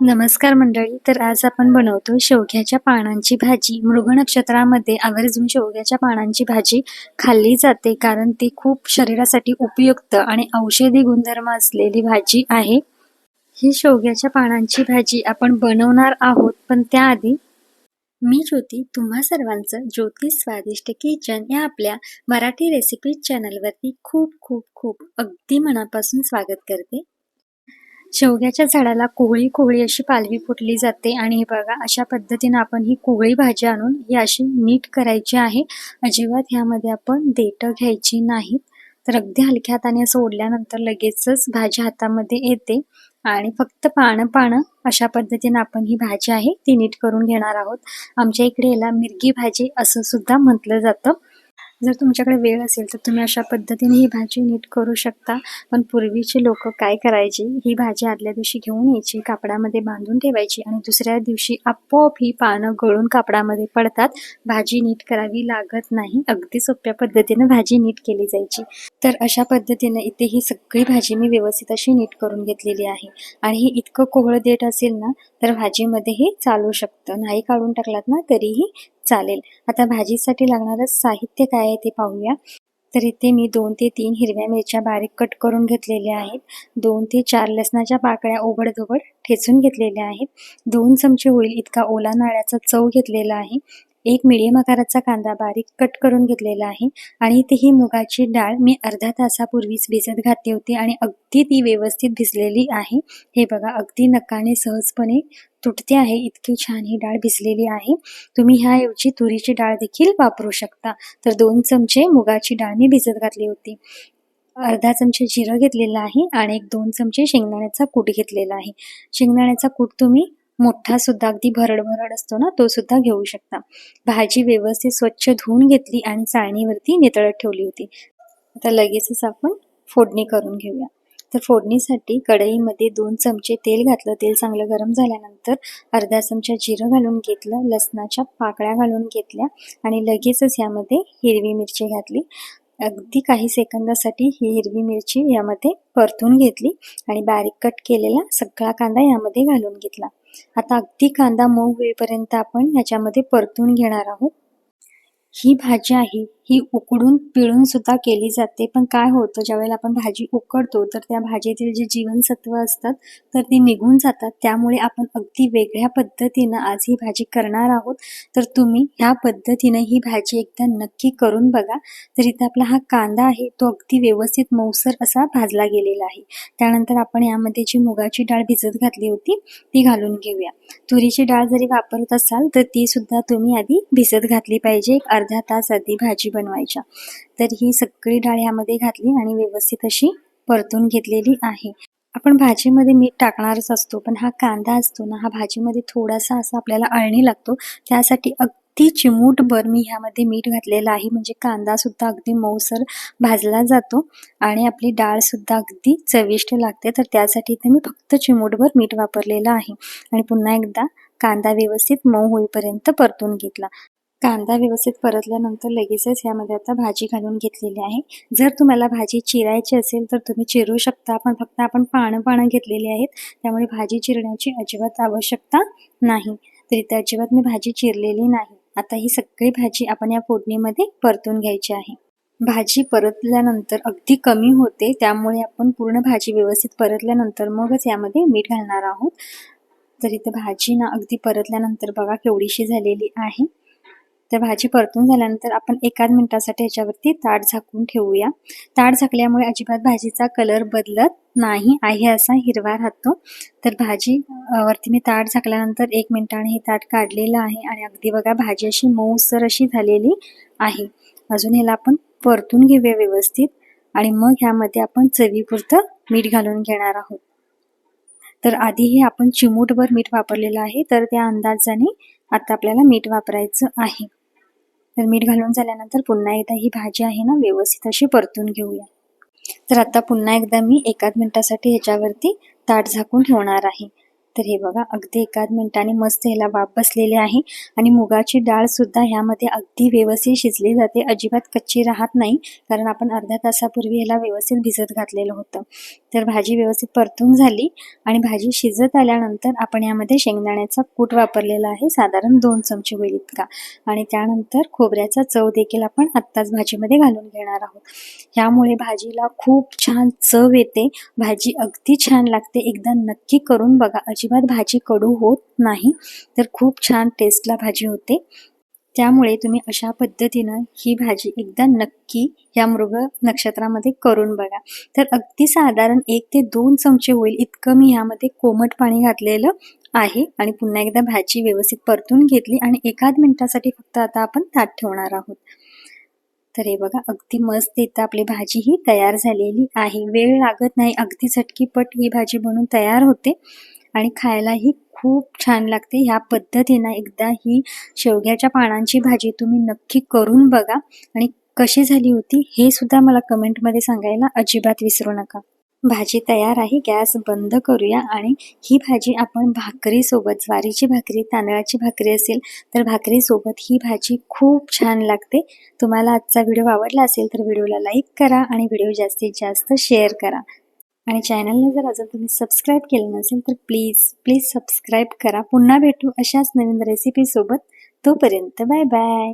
नमस्कार मंडळी तर आज आपण बनवतो शेवग्याच्या पानांची भाजी. मृग नक्षत्रामध्ये आवर्जून शेवग्याच्या पानांची भाजी खाल्ली जाते कारण ती खूप शरीरासाठी उपयुक्त आणि औषधी गुणधर्म असलेली भाजी आहे. ही शेवग्याच्या पानांची भाजी आपण बनवणार आहोत पण त्याआधी मी ज्योती तुम्हा सर्वांचं ज्योती स्वादिष्ट किचन या आपल्या मराठी रेसिपी चॅनलवरती खूप खूप खूप अगदी मनापासून स्वागत करते. शेवग्याच्या झाडाला कोवळी कोवळी अशी पालवी फुटली जाते. आणि हे बघा अशा पद्धतीने आपण ही कोवळी भाजी आणून ही अशी नीट करायची आहे. अजिबात ह्यामध्ये आपण देठं घ्यायची नाहीत. तर अगदी हलक्या हाताने असं ओढल्यानंतर लगेचच भाजी हातामध्ये येते. आणि फक्त पानं पानं अशा पद्धतीने आपण ही भाजी आहे ती नीट करून घेणार आहोत. आमच्या इकडे याला मिरगी भाजी असं सुद्धा म्हटलं जातं. जर तुमच्याकडे वेळ असेल तर तुम्ही अशा पद्धतीने ही भाजी नीट करू शकता. पण पूर्वीचे लोक काय करायचे? ही भाजी आदल्या दिवशी घेऊन यायची कापडामध्ये बांधून ठेवायची आणि दुसऱ्या दिवशी आपोआप ही पानं गळून कापडामध्ये पडतात. भाजी नीट करावी लागत नाही. अगदी सोप्या पद्धतीने भाजी नीट केली जायची. तर अशा पद्धतीने इथे ही सगळी भाजी मी व्यवस्थित अशी नीट करून घेतलेली आहे. आणि हे इतकं कोहळं देठ असेल ना तर भाजीमध्ये हे चालू शकतं. नाही काढून टाकलात ना तरीही चालेल. आता भाजीसाठी लागणारं साहित्य काय आहे ते पाहूया. तर इथे मी दोन ते तीन हिरव्या मिरच्या बारीक कट करून घेतलेल्या आहेत. दोन ते चार लसणाच्या पाकळ्या ओबडधोबड ठेचून घेतलेल्या आहेत. दोन चमचे होईल इतका ओला नाळ्याचा चव घेतलेला आहे. एक मिडियम आकाराचा कांदा बारीक कट करून घेतलेला आहे आणि इथे ही मुगाची डाळ मी अर्धा तासापूर्वीच भिजत घातली होती आणि अगदी ती व्यवस्थित भिजलेली आहे. हे बघा अगदी नकाने सहजपणे तुटते आहे. इतकी छान ही डाळ भिजलेली आहे. तुम्ही ह्याऐवजी तुरीची डाळ देखील वापरू शकता. तर दोन चमचे मुगाची डाळ मी भिजत घातली होती. अर्धा चमचे जिरं घेतलेलं आहे आणि एक दोन चमचे शेंगदाण्याचा कूट घेतलेला आहे. शेंगदाण्याचा कूट तुम्ही मोठा सुद्धा अगदी भरड भरड असतो ना तो सुद्धा घेऊ शकता. भाजी व्यवस्थित स्वच्छ धुवून घेतली आणि चाळणीवरती नितळत ठेवली होती. आता लगेचच आपण फोडणी करून घेऊया. तर फोडणीसाठी कढईमध्ये दोन चमचे तेल घातलं. तेल चांगलं गरम झाल्यानंतर अर्धा चमचा जिरं घालून घेतलं लसणाच्या पाकळ्या घालून घेतल्या आणि लगेचच यामध्ये हिरवी मिरची घातली. अगदी काही सेकंदासाठी ही हिरवी मिरची यामध्ये परतून घेतली आणि बारीक कट केलेला सगळा कांदा यामध्ये घालून घेतला. आता अगदी कांदा मऊ होईपर्यंत आपण ह्याच्यामध्ये परतून घेणार आहोत. ही भाजी आहे ही उकडून पिळून सुद्धा केली जाते. पण काय होतं ज्यावेळेला आपण भाजी उकडतो तर त्या भाजीतील जे जीवनसत्व असतात तर ती निघून जातात. त्यामुळे आपण अगदी वेगळ्या पद्धतीनं आज ही भाजी करणार आहोत. तर तुम्ही ह्या पद्धतीनं ही भाजी एकदा नक्की करून बघा. तर इथं आपला हा कांदा आहे तो अगदी व्यवस्थित मऊसर असा भाजला गेलेला आहे. त्यानंतर आपण यामध्ये जी मुगाची डाळ भिजत घातली होती ती घालून घेऊया. तुरीची डाळ जरी वापरत असाल तर ती सुद्धा तुम्ही आधी भिजत घातली पाहिजे. एक अर्धा तास आधी भाजी बनवायच्या. तर ही सगळी डाळ यामध्ये घातली आणि व्यवस्थित अशी परतून घेतलेली आहे. आपण भाजीमध्ये मीठ टाकणारच असतो पण हा कांदा असतो ना हा भाजीमध्ये थोडासा असा आपल्याला अळणी लागतो. त्यासाठी अगदी चिमूटभर मी ह्यामध्ये मीठ घातलेलं आहे. म्हणजे कांदा सुद्धा अगदी मऊसर भाजला जातो आणि आपली डाळ सुद्धा अगदी चविष्ट लागते. तर त्यासाठी इथे मी फक्त चिमूटभर मीठ वापरलेलं आहे. आणि पुन्हा एकदा कांदा व्यवस्थित मऊ होईपर्यंत परतून घेतला. कांदा व्यवस्थित परतल्यानंतर लगेचच यामध्ये आता भाजी घालून घेतलेली आहे. जर तुम्हाला भाजी चिरायची असेल तर तुम्ही चिरू शकता पण फक्त आपण पानं पानं घेतलेली आहेत. त्यामुळे भाजी चिरण्याची अजिबात आवश्यकता नाही. तर इथे अजिबात मी भाजी चिरलेली नाही. आता ही सगळी भाजी आपण या फोडणीमध्ये परतून घ्यायची आहे. भाजी परतल्यानंतर अगदी कमी होते त्यामुळे आपण पूर्ण भाजी व्यवस्थित परतल्यानंतर मगच यामध्ये मीठ घालणार आहोत. तर इथं भाजी ना अगदी परतल्यानंतर बघा केवढीशी झालेली आहे. तर भाजी परतून झाल्यानंतर आपण एकाच मिनिटासाठी ह्याच्यावरती ताट झाकून ठेवूया. ताट झाकल्यामुळे अजिबात भाजीचा कलर बदलत नाही आहे असा हिरवा राहतो. तर भाजी वरती मी ताट झाकल्यानंतर एक मिनिटाने हे ताट काढलेलं आहे आणि अगदी बघा भाजी अशी मऊसर अशी झालेली आहे. अजून ह्याला आपण परतून घेऊया व्यवस्थित आणि मग ह्यामध्ये आपण चवीपुरतं मीठ घालून घेणार आहोत. तर आधी हे आपण चिमूटभर मीठ वापरलेलं आहे तर त्या अंदाजाने आता आपल्याला मीठ वापरायचं आहे. तर मीठ घालून झाल्यानंतर पुन्हा एकदा ही भाजी आहे ना व्यवस्थित अशी परतून घेऊया. तर आता पुन्हा एकदा मी एकाच मिनिटासाठी ह्याच्यावरती ताट झाकून ठेवणार आहे. तर हे बघा अगदी एकाच मिनिटाने मस्त ह्याला वाफ बसलेले आहे आणि मुगाची डाळ सुद्धा ह्यामध्ये अगदी व्यवस्थित शिजली जाते. अजिबात कच्ची राहत नाही कारण आपण अर्ध्या तासापूर्वी ह्याला व्यवस्थित भिजत घातलेलं होतं. तर भाजी व्यवस्थित परतून झाली आणि भाजी शिजत आल्यानंतर आपण यामध्ये शेंगदाण्याचा कूट वापरलेला आहे साधारण दोन चमचे होईल इतका. आणि त्यानंतर खोबऱ्याचा चव देखील आपण आत्ताच भाजीमध्ये घालून घेणार आहोत. ह्यामुळे भाजीला खूप छान चव येते. भाजी अगदी छान लागते. एकदा नक्की करून बघा. अजिबात भाजी कडू होत नाही तर खूप छान टेस्टला भाजी होते. त्यामुळे तुम्ही अशा पद्धतीनं ही भाजी एकदा नक्की या मृग नक्षत्रामध्ये करून बघा. तर अगदी साधारण एक ते दोन चमचे होईल इतकं मी ह्यामध्ये कोमट पाणी घातलेलं आहे आणि पुन्हा एकदा भाजी व्यवस्थित परतून घेतली आणि एकाच मिनिटासाठी फक्त आता आपण ताट ठेवणार आहोत. तर हे बघा अगदी मस्त इथं आपली भाजी ही तयार झालेली आहे. वेळ लागत नाही अगदी झटकीपट ही भाजी बनून तयार होते. आणि खायलाही खूप छान लागते. ह्या पद्धतीनं एकदा ही शेवग्याच्या पानांची भाजी तुम्ही नक्की करून बघा. आणि कशी झाली होती हे सुद्धा मला कमेंटमध्ये सांगायला अजिबात विसरू नका. भाजी तयार आहे गॅस बंद करूया. आणि ही भाजी आपण भाकरीसोबत ज्वारीची भाकरी तांदळाची भाकरी असेल तर भाकरीसोबत ही भाजी खूप छान लागते. तुम्हाला आजचा व्हिडिओ आवडला असेल तर व्हिडिओला लाईक करा आणि व्हिडिओ जास्तीत जास्त शेअर करा. आणि चॅनलला जर अजून तुम्ही सबस्क्राईब केलं नसेल तर प्लीज प्लीज सबस्क्राईब करा. पुन्हा भेटू अशाच नवीन रेसिपीसोबत तोपर्यंत बाय बाय